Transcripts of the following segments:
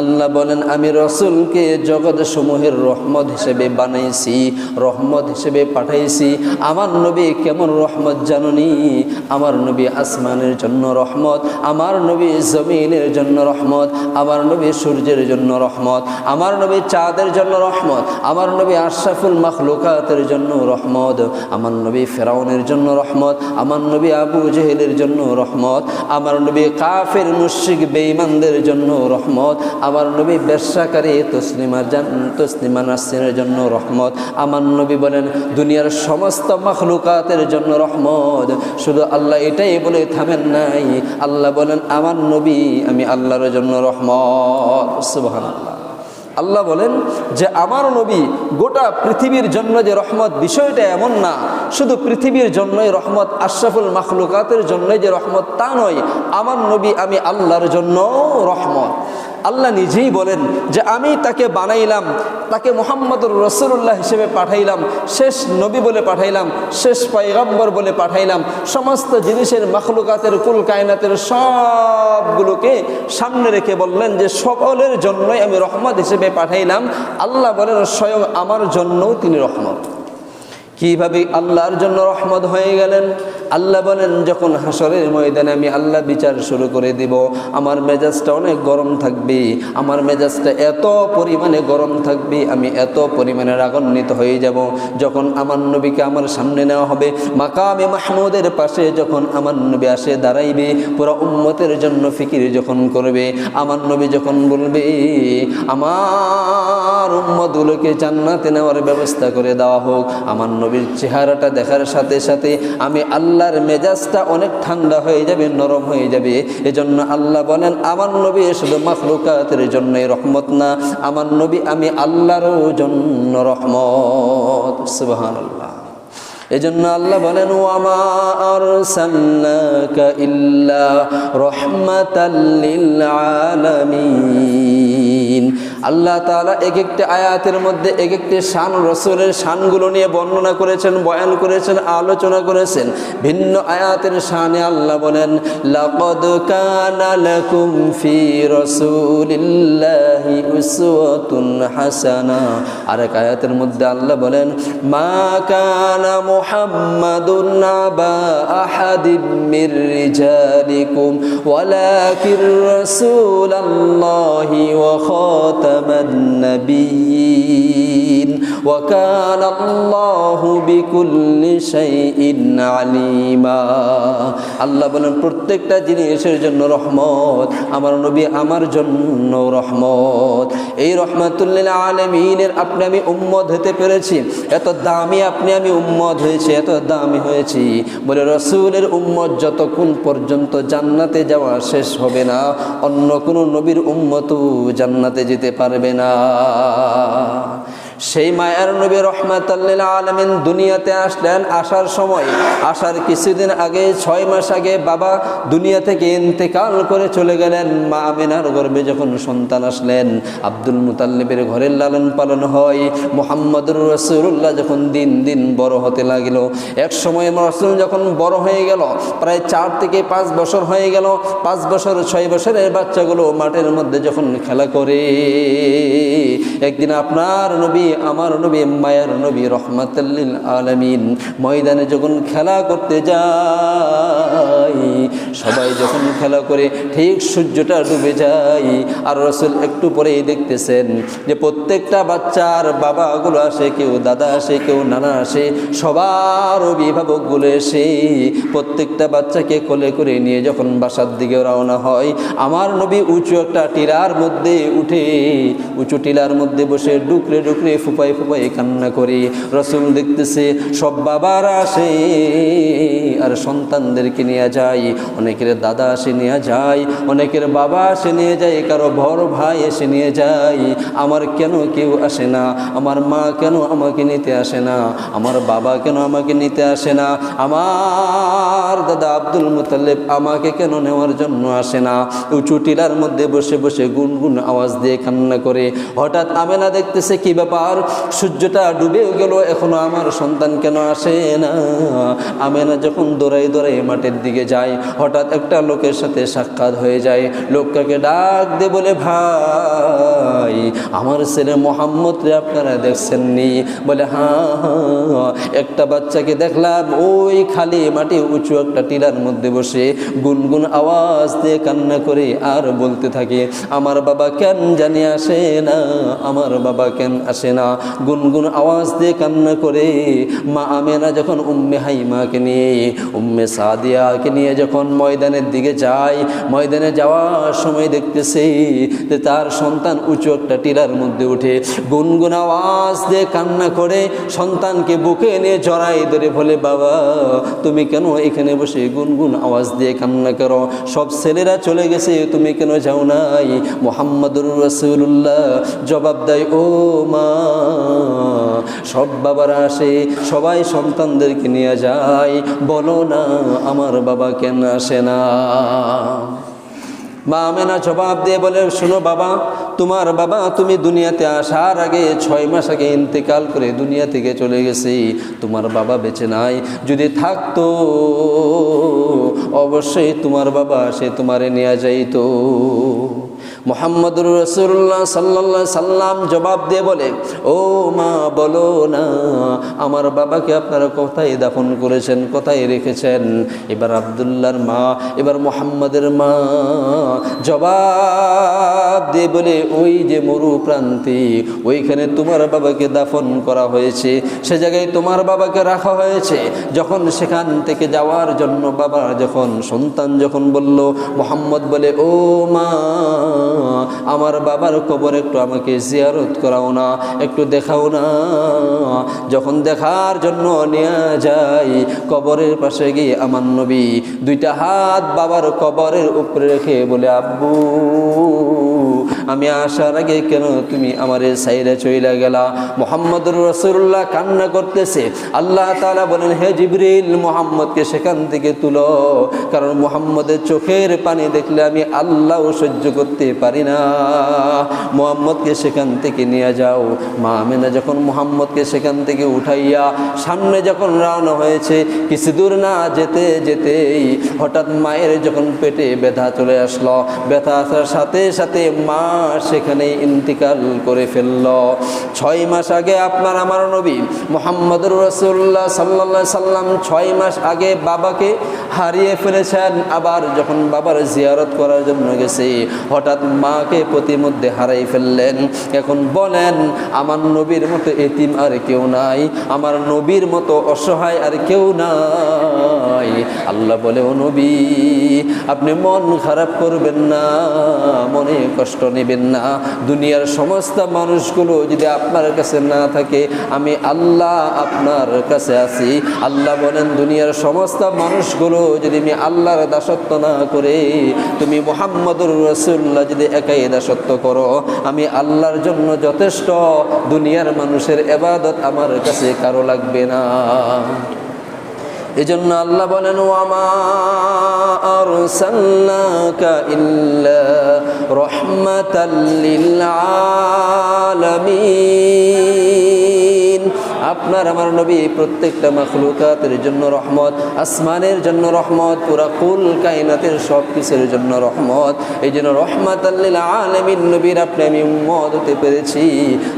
আল্লাহ বলেন, আমি রসুলকে জগৎ সমূহের রহমত হিসেবে বানাইছি, রহমত হিসেবে পাঠাইছি। আমার নবী কেমন রহমত জাননি? আমার নবী আসমানের জন্য রহমত, আমার নবী জমিনের জন্য রহমত, আমার নবী সূর্যের জন্য রহমত, আমার নবী চাঁদের জন্য রহমত, আমার নবী আশরাফুল মখলুকাতের জন্য রহমত, আমার নবী ফেরাউনের জন্য রহমত, আমার নবী আবু জেহেলের জন্য রহমত, আমার নবী কাফের মুশিক বেঈমানদের জন্য রহমত আমার নবী ব্যবসাকারী তসলিমা জান তসলিমা নাসিনের জন্য রহমত। আমার নবী বলেন, দুনিয়ার সমস্ত মখলুকাতের জন্য রহমত। শুধু আল্লাহ এটাই বলে থামেন নাই। আল্লাহ বলেন, আমার নবী, আমি আল্লাহর জন্য রহমত। সুবহান আল্লাহ আল্লাহ বলেন যে, আমার নবী গোটা পৃথিবীর জন্য যে রহমত, বিষয়টা এমন না। শুধু পৃথিবীর জন্যই রহমত, আশরাফুল মাখলুকাতের জন্যই যে রহমত, তা নয়। আমার নবী, আমি আল্লাহর জন্য রহমত। আল্লাহ নিজেই বলেন যে আমি তাকে বানাইলাম, তাকে মোহাম্মদুর রসুল্লাহ হিসেবে পাঠাইলাম, শেষ নবী বলে পাঠাইলাম, শেষ পয়গম্বর বলে পাঠাইলাম, সমস্ত জিনিসের মখলুকাতের, কুল কায়নাতের সবগুলোকে সামনে রেখে বললেন যে সকলের জন্যই আমি রহমত হিসেবে পাঠাইলাম। আল্লাহ বলেন, স্বয়ং আমার জন্যও তিনি রহমত। কীভাবে আল্লাহর জন্য রহমত হয়ে গেলেন? আল্লাহ বলেন, যখন হাসরের ময়দানে আমি আল্লাহ বিচার শুরু করে দিব, আমার মেজাজটা অনেক গরম থাকবে, আমার মেজাজটা এত পরিমাণে গরম থাকবে, আমি এত পরিমাণে রাগান্বিত হয়ে যাব। যখন আমার নবীকে আমার সামনে নেওয়া হবে, মাকামে মাহমুদের পাশে যখন আমার নবী আসে দাঁড়াইবে, পুরো উম্মতের জন্য ফিকির যখন করবে, আমার নবী যখন বলবে, আমার উম্মতগুলোকে জান্নাতে নেওয়ার ব্যবস্থা করে দেওয়া হোক। আমার নবীর চেহারাটা দেখার সাথে সাথে আমি আল্লাহর মেজাজটা অনেক ঠান্ডা হয়ে যাবে, নরম হয়ে যাবে। এজন্য আল্লাহ বলেন, আমার নবী শুধু মাখলুকাতের জন্যই রহমত না, আমার নবী আমি আল্লাহরও জন্য রহমত। সুবহান আল্লাহ এজন্য আল্লাহ বলেন, ওয়ামা আরসালনাকা ইল্লা রাহমাতাল লিল আলামিন। আল্লাহ তাআলা এক একটি আয়াতের মধ্যে এক একটি শান, রসুলের শানগুলো নিয়ে বর্ণনা করেছেন, বয়ান করেছেন, আলোচনা করেছেন। ভিন্ন আয়াতের শানে আল্লাহ বলেন, লাকদ কানা লাকুম ফি রাসূলিল্লাহি উসওয়াতুন হাসানা। আরেক আয়াতের মধ্যে আল্লাহ বলেন, মা কানা মুহাম্মাদুন আবা আহাদিম মির রিজালিকুম ওয়ালাকিন রাসূলাল্লাহি ওয়া খাতামান নাবিয়্যিন ওয়া কানা আল্লাহু বিকুল্লি শাইইন আলিমা। আল্লাহ বলেন, প্রত্যেকটা জিনিসের জন্য রহমত, আমার নবী আমার জন্য রহমত। এই রহমাতুল্লিল আলমিনের আপনি আমি উম্মত হতে পেরেছি। এত দামি আপনি আমি উম্মত হয়েছে, এত দামি হয়েছি। বলে রসুলের উম্মত যতক্ষণ পর্যন্ত জান্নাতে যাওয়া শেষ হবে না, অন্য কোনো নবীর উম্মতও জান্নাতে যেতে পারবে না। সেই মায়ার নবী রহমাতাল্লিল আলমিন দুনিয়াতে আসলেন আসার সময়। আসার কিছুদিন আগে, ছয় মাস আগে বাবা দুনিয়া থেকে ইন্তেকাল করে চলে গেলেন। মা আমিনার গর্বে যখন সন্তান আসলেন, আব্দুল মুতাল্লিবের ঘরের লালন পালন হয়। মোহাম্মদুর রসুল্লাহ যখন দিন দিন বড় হতে লাগল। এক সময় রসুল যখন বড় হয়ে গেল, প্রায় চার থেকে পাঁচ বছর হয়ে গেল। পাঁচ বছর, ছয় বছরের বাচ্চাগুলো মাঠের মধ্যে যখন খেলা করে, একদিন আপনার নবী আমার নবী, মায়ার নবী রহমাতাল্লিল আলমিন। ময়দানে যখন খেলা করতে যায়, সবাই যখন খেলা করে ঠিক সূর্যটা ডুবে যায়, আর রসুল একটু পরেই দেখতেছেন যে প্রত্যেকটা বাচ্চার বাবাগুলো আসে, কেউ দাদা আসে, কেউ নানা আসে, সবার অভিভাবকগুলো এসে প্রত্যেকটা বাচ্চাকে কোলে করে নিয়ে যখন বাসার দিকে রওনা হয়, আমার নবী উঁচু একটা টিলার মধ্যে উঠে, উঁচু টিলার মধ্যে বসে ডুকরে ডুকরে ফুপাই ফুপাই কান্না করে, রসুল দেখতেছে সব বাবারা আসে, আর সন্তানদেরকে নিয়ে যায় অনেকের দাদা আসে নিয়ে যায় অনেকের বাবা আসে নিয়ে যায় কারও বড় ভাই এসে নিয়ে যায় আমার কেন কেউ আসে না, আমার মা কেন আমাকে নিতে আসে না, আমার বাবা কেন আমাকে নিতে আসে না, আমার দাদা আব্দুল মুতাল্লিব আমাকে কেন নেওয়ার জন্য আসে না, উঁচু টিলার মধ্যে বসে বসে গুনগুন আওয়াজ দিয়ে কান্না করে, হঠাৎ আমেনা দেখতেছে কি ব্যাপার? ব্যাপার সূর্যটা ডুবেও গেল, এখনও আমার সন্তান কেন আসে না? আমি না যখন দৌড়াই দৌড়াই মাঠের দিকে যাই হঠাৎ একটা লোকের সাথে সাক্ষাৎ হয়ে যায়। লোকটাকে ডাক দে বলে, ভাই, আমার ছেলে মোহাম্মদ রে আপনারা দেখছেননি? বলে হ্যাঁ হ্যাঁ একটা বাচ্চাকে দেখলাম, ওই খালি মাটি উঁচু একটা টিলার মধ্যে বসে গুনগুন আওয়াজ দিয়ে কান্না করে আর বলতে থাকে, আমার বাবা কেন জানি আসে না? আমার বাবা কেন আসে না। গুনগুন আওয়াজ দিয়ে কান্না করে মা আমেনা যখন উম্মে হাইমাকে নিয়ে, উম্মে সাদিয়াকে নিয়ে যখন ময়দানের দিকে যায়, ময়দানে যাওয়ার সময় দেখতেছে যে তার সন্তান উঁচু একটা টিলার মধ্যে উঠে গুনগুন আওয়াজ দিয়ে কান্না করে সন্তানকে বুকে নিয়ে জড়াই ধরে বলে, বাবা, তুমি কেন এখানে বসে গুনগুন আওয়াজ দিয়ে কান্না করো? সব ছেলেরা চলে গেছে, তুমি কেন যাও নাই? মোহাম্মদুর রসুল্লাহ জবাব দেয়, ও মা সব বাবারা আসে, সবাই সন্তানদেরকে নিয়ে যায়। বলো না, আমার বাবা কেন আসে না? মা আমেনা জবাব দিয়ে বলে, শোনো বাবা, তোমার বাবা তুমি দুনিয়াতে আসার আগে ছয় মাস আগে ইন্তেকাল করে দুনিয়া থেকে চলে গেছে। তোমার বাবা বেঁচে নাই। যদি থাকতো, অবশ্যই তোমার বাবা সে তোমারে নিয়ে যাইতো। মোহাম্মদুর রসুল্লাহ সাল্লা সাল্লাম জবাব দিয়ে বলে, ও মা, বলো না, আমার বাবাকে আপনারা কোথায় দাফন করেছেন কোথায় রেখেছেন। এবার আবদুল্লার মা, এবার মোহাম্মদের মা জবাব দিয়ে বলে, ওই যে মরু প্রান্তি, ওইখানে তোমার বাবাকে দাফন করা হয়েছে, সে জায়গায় তোমার বাবাকে রাখা হয়েছে। যখন সেখান থেকে যাওয়ার জন্য বাবার যখন সন্তান যখন বলল, মোহাম্মদ বলে, ও মা আমার বাবার কবর একটু আমাকে জিয়ারত করাও না, একটু দেখাও না। যখন দেখার জন্য নেয়া যায় কবরের পাশে গিয়ে আমার নবী দুইটা হাত বাবার কবরের উপরে রেখে বলে, আব্বু আমি আসার আগে কেন তুমি আমার সাইরে চইলা গেলা? মোহাম্মদুর রসুল্লাহ কান্না করতেছে। আল্লাহ তালা বলেন, হে জিবরিল, মোহাম্মদকে সেখান থেকে তুলো। কারণ মোহাম্মদের চোখের পানি দেখলে আমি আল্লাহও সহ্য করতে পারি না। মোহাম্মদকে সেখান থেকে নিয়ে যাও। মা আমেনা যখন মোহাম্মদকে সেখান থেকে উঠাইয়া সামনে যখন রওনা হয়েছে, কিছু দূর না যেতে যেতেই হঠাৎ মায়ের যখন পেটে ব্যথা চলে আসলো। ব্যথা আসার সাথে সাথে মা সেখানে ইন্তিকাল করে ফেলল। ছয় মাস আগে আপনার, আমার নবী মোহাম্মদুর রসুল্লাহ সাল্লা সাল্লাম ছয় মাস আগে বাবাকে হারিয়ে ফেলেছেন। আবার যখন বাবার জিয়ারত করার জন্য গেছে, হঠাৎ মাকে প্রতিমধ্যে হারাই ফেললেন। এখন বলেন, আমার নবীর মতো এতিম আর কেউ নাই। আমার নবীর মতো অসহায় আর কেউ নাই। আল্লাহ বলে, ও নবী, আপনি মন খারাপ করবেন না, মনে কষ্ট নেবেন না। দুনিয়ার সমস্ত মানুষগুলো যদি আপনার কাছে না থাকে, আমি আল্লাহ আপনার কাছে আছি। আল্লাহ বলেন, দুনিয়ার সমস্ত মানুষগুলো যদি আমি আল্লাহর দাসত্ব না করে, তুমি মোহাম্মদুর রসুল্লাহ যদি একাই দাসত্ব করো, আমি আল্লাহর জন্য যথেষ্ট। দুনিয়ার মানুষের এবাদত আমার কাছে কারও লাগবে না। এজন্য আল্লাহ বলেন ওয়ামা আরসালনাকা ইল্লা রাহমাতাল লিল আপনার আমার নবী প্রত্যেকটা মাখলুকাতের জন্য রহমত, আসমানের জন্য রহমত, পুরা কুল কায়নাতের সব কিছুর জন্য রহমত। এই জন্য রহমত আল্লিল আলমিন নবীর আপনি আমি উম্মত হতে পেরেছি।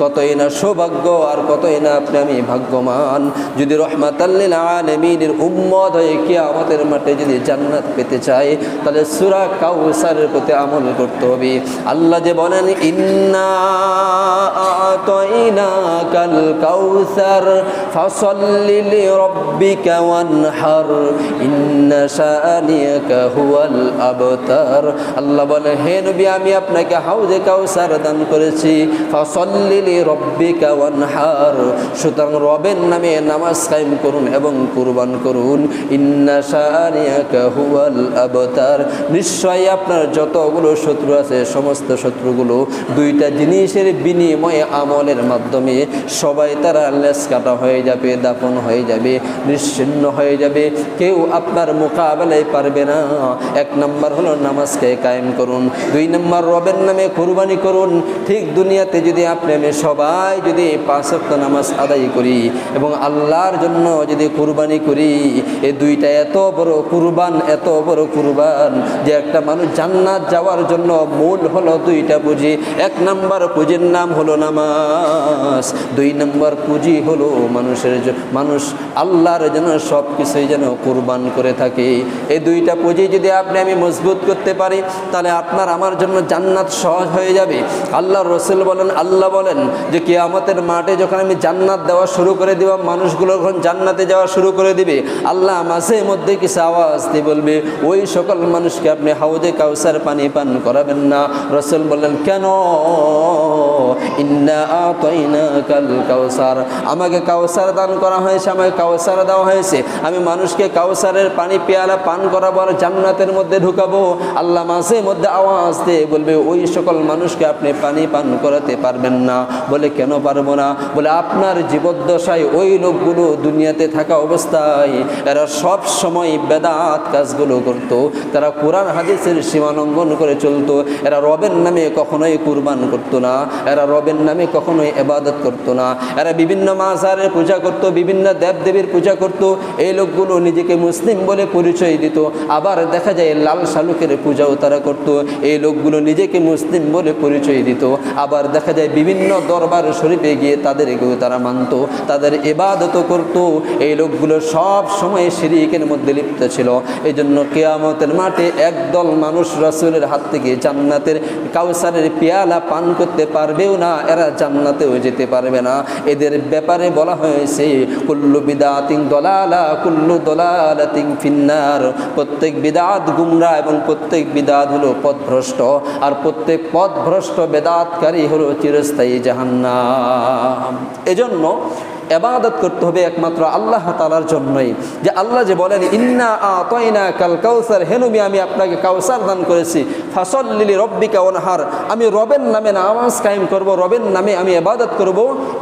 কতই না সৌভাগ্য আর কতই না আপনি আমি ভাগ্যমান যদি রহমত আল্লিল আলমিনের উম্মত হয়ে কে আমাদের মাঠে যদি জান্নাত পেতে চায় তাহলে সুরা কাউসারের প্রতি আমল করতে হবে। আল্লাহ যে বলেন, ইন্না কাল কাউসার ফাসাল্লি লিরাব্বিকা ওয়ানহার, ইন্না শানিয়াকা হুয়াল আবতার। আল্লাহ বলে, হে নবী, আমি আপনাকে হাউজে কাউসার দান করেছি, ফাসাল্লি লিরাব্বিকা ওয়ানহার। সুতরাং রবের নামে নামাজ কায়েম করুন এবং কুরবান করুন। ইন্না শানিয়াকা হুয়াল নিশ্চয়ই আপনার যতগুলো শত্রু আছে, সমস্ত শত্রুগুলো দুইটা জিনিসের বিনিময়ে আমলের মাধ্যমে সবাই তারা আল্লাহ কাটা হয়ে যাবে দাপন হয়ে যাবে, নিশ্চিন্ন হয়ে যাবে। কেউ আপনার মোকাবেলায় পারবে না। এক নম্বর হলো নামাজকে কায়েম করুন। দুই নম্বর রবের নামে কুরবানি করুন। ঠিক দুনিয়াতে যদি আপনি, আমি সবাই যদি পাঁচক্ত নামাজ আদায় করি এবং আল্লাহর জন্য যদি কুরবানি করি এই দুইটা এত বড় কুরবান, এত বড় কুরবান যে একটা মানুষ জান্নাত যাওয়ার জন্য মূল হলো দুইটা পুঁজি। এক নম্বর পুঁজির নাম হলো নামাজ। দুই নম্বর পুঁজি হলো মানুষের মানুষ আল্লাহর যেন সব কিছুই যেন কুরবান করে থাকে। এই দুইটা পুঁজি যদি আপনি আমি মজবুত করতে পারি, তাহলে আপনার আমার জন্য জান্নাত সহজ হয়ে যাবে। আল্লাহ রসুল বলেন, আল্লাহ বলেন যে কিয়ামতের মাঠে যখন আমি জান্নাত দেওয়া শুরু করে দিব, মানুষগুলো যখন জান্নাতে যাওয়া শুরু করে দিবে, আল্লাহ মাঝে মধ্যে কিছু আওয়াজ দিয়ে বলবে, ওই সকল মানুষকে আপনি হাউদে কাউসার পানি পান করাবেন না। রসুল বললেন, কেন? আমাকে কাউসার দান করা হয়েছে, আমাকে কাউসার দেওয়া হয়েছে। আমি মানুষকে কাউসারের পানি, পেয়ালা পান করাবো আর জান্নাতের মধ্যে ঢুকাবো। আল্লাহ মাঝে মধ্যে আওয়াজ দিয়ে বলবে, ওই সকল মানুষকে আপনি পানি পান করাতে পারবেন না। বলে, কেন পারব না? বলে, আপনার জীবদ্দশায় ওই লোকগুলো দুনিয়াতে থাকা অবস্থায় এরা সব সময় বেদাত কাজগুলো করতো। তারা কোরআন, হাদিসের সীমা লঙ্ঘন করে চলতো। এরা রবের নামে কখনোই কুরবান করতো না। এরা রবের নামে কখনোই এবাদত করতো না। এরা বিভিন্ন মাজারের পূজা করতো, বিভিন্ন দেবদেবীর পূজা করতো। এই লোকগুলো নিজেকে মুসলিম বলে পরিচয় দিত। আবার দেখা যায় লাল শালুকের পূজাও তারা করত। এই লোকগুলো নিজেকে মুসলিম বলে পরিচয় দিত। আবার দেখা যায় বিভিন্ন দরবার শরীফে গিয়ে তাদেরকেও তারা মানত, তাদের এবাদত করত। এই লোকগুলো সব সময় শিরিকের মধ্যে লিপ্ত ছিল। এই জন্য কেয়ামতের মাঠে একদল মানুষ রসুলের হাত থেকে জান্নাতের কাউসারের পেয়ালা পান করতে পারবেও না, এরা জান্নাতেও যেতে পারবে না। এদের ব্যাপারে বলা হয়েছে, কুল্লু বিদাতিং দলালা, কুল্লু দলালাতিং ফিন্নার। প্রত্যেক বিদাত গুমরা এবং প্রত্যেক বিদাত হলো পথভ্রষ্ট, আর প্রত্যেক পথভ্রষ্ট বেদাতকারী হলো চিরস্থায়ী জাহান্নাম। এজন্য এবাদত করতে হবে একমাত্র আল্লাহ তালার জন্যই। যে আল্লাহ যে বলেন, ইন্না আতয়না কাল কাউসার হেনুবি আমি আপনাকে কাউসার দান করেছি। ফাসল লিলি রব্বিকা ওনহার আমি রবের নামে নামাজ কায়েম করব, রবের নামে আমি এবাদত করব।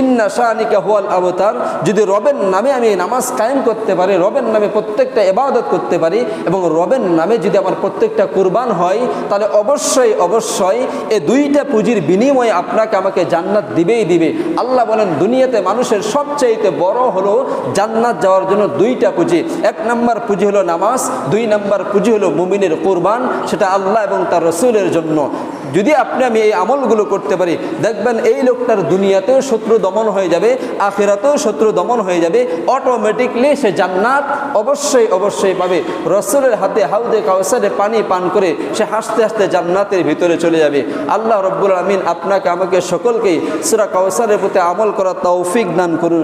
ইন্না শাহানিকা হুয়াল আবতার। যদি রবের নামে আমি নামাজ কায়েম করতে পারি, রবের নামে প্রত্যেকটা এবাদত করতে পারি এবং রবের নামে যদি আমার প্রত্যেকটা কুরবান হয়, তাহলে অবশ্যই অবশ্যই এ দুইটা পুঁজির বিনিময়ে আপনাকে আমাকে জান্নাত দিবেই দিবে। আল্লাহ বলেন, দুনিয়াতে মানুষের সবচাইতে বড় হলো জান্নাত যাওয়ার জন্য দুইটা পুঁজি। এক নম্বর পুঁজি হলো নামাজ, দুই নম্বর পুঁজি হলো মুমিনের কোরবান, সেটা আল্লাহ এবং তার রসুলের জন্য। যদি আপনি আমি এই আমলগুলো করতে পারি, দেখবেন এই লোকটার দুনিয়াতেও শত্রু দমন হয়ে যাবে, আখেরাতেও শত্রু দমন হয়ে যাবে অটোমেটিকলি সে জান্নাত অবশ্যই অবশ্যই পাবে। রসুলের হাতে হাউদে কাউসারে পানি পান করে সে হাসতে হাসতে জান্নাতের ভিতরে চলে যাবে। আল্লাহ রব্বুল আমিন আপনাকে, আমাকে সকলকেই সুরা কাউসারের প্রতি আমল করা তৌফিক দান করুন।